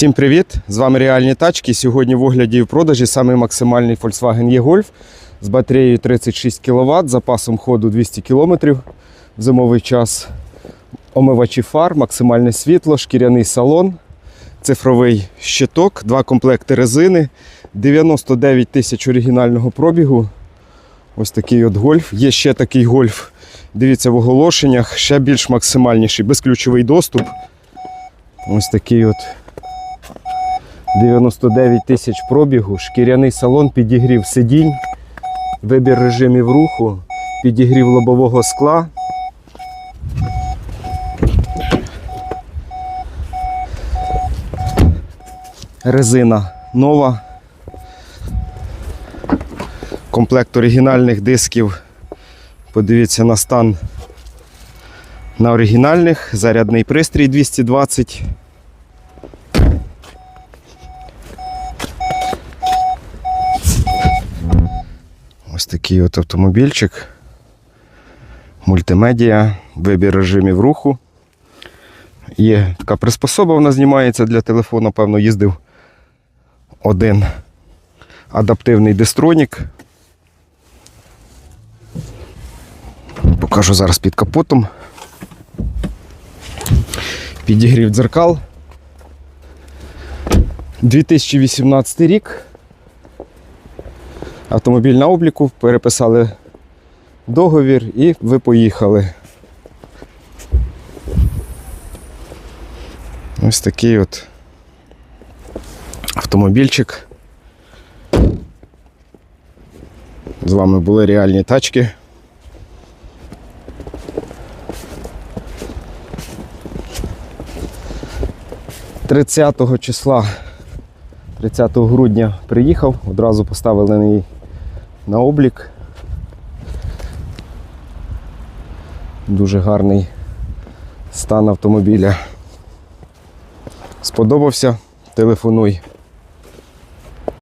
Всім привіт! З вами реальні тачки. Сьогодні в огляді і в продажі самий максимальний Volkswagen E-Golf з батареєю 36 кВт, запасом ходу 200 км в зимовий час. Омивачі фар, максимальне світло, шкіряний салон, цифровий щиток, два комплекти резини, 99 тисяч оригінального пробігу. Ось такий от гольф. Є ще такий гольф. Дивіться в оголошеннях, ще більш максимальніший, безключовий доступ. Ось такий от 99 тисяч пробігу, шкіряний салон, підігрів сидінь, вибір режимів руху, підігрів лобового скла. Резина нова. Комплект оригінальних дисків. Подивіться на стан на оригінальних. Зарядний пристрій 220. Ось такий от автомобільчик. Мультимедіа, вибір режимів руху. Є така приспособа, вона знімається для телефону, певно, їздив один адаптивний дистронік. Покажу зараз під капотом. Підігрів дзеркал. 2018 рік. Автомобіль на обліку, переписали договір і ви поїхали. Ось такий от автомобільчик. З вами були реальні тачки. Тридцятого числа, 30 грудня приїхав, одразу поставили на неї на облік. Дуже гарний стан автомобіля. Сподобався? Телефонуй.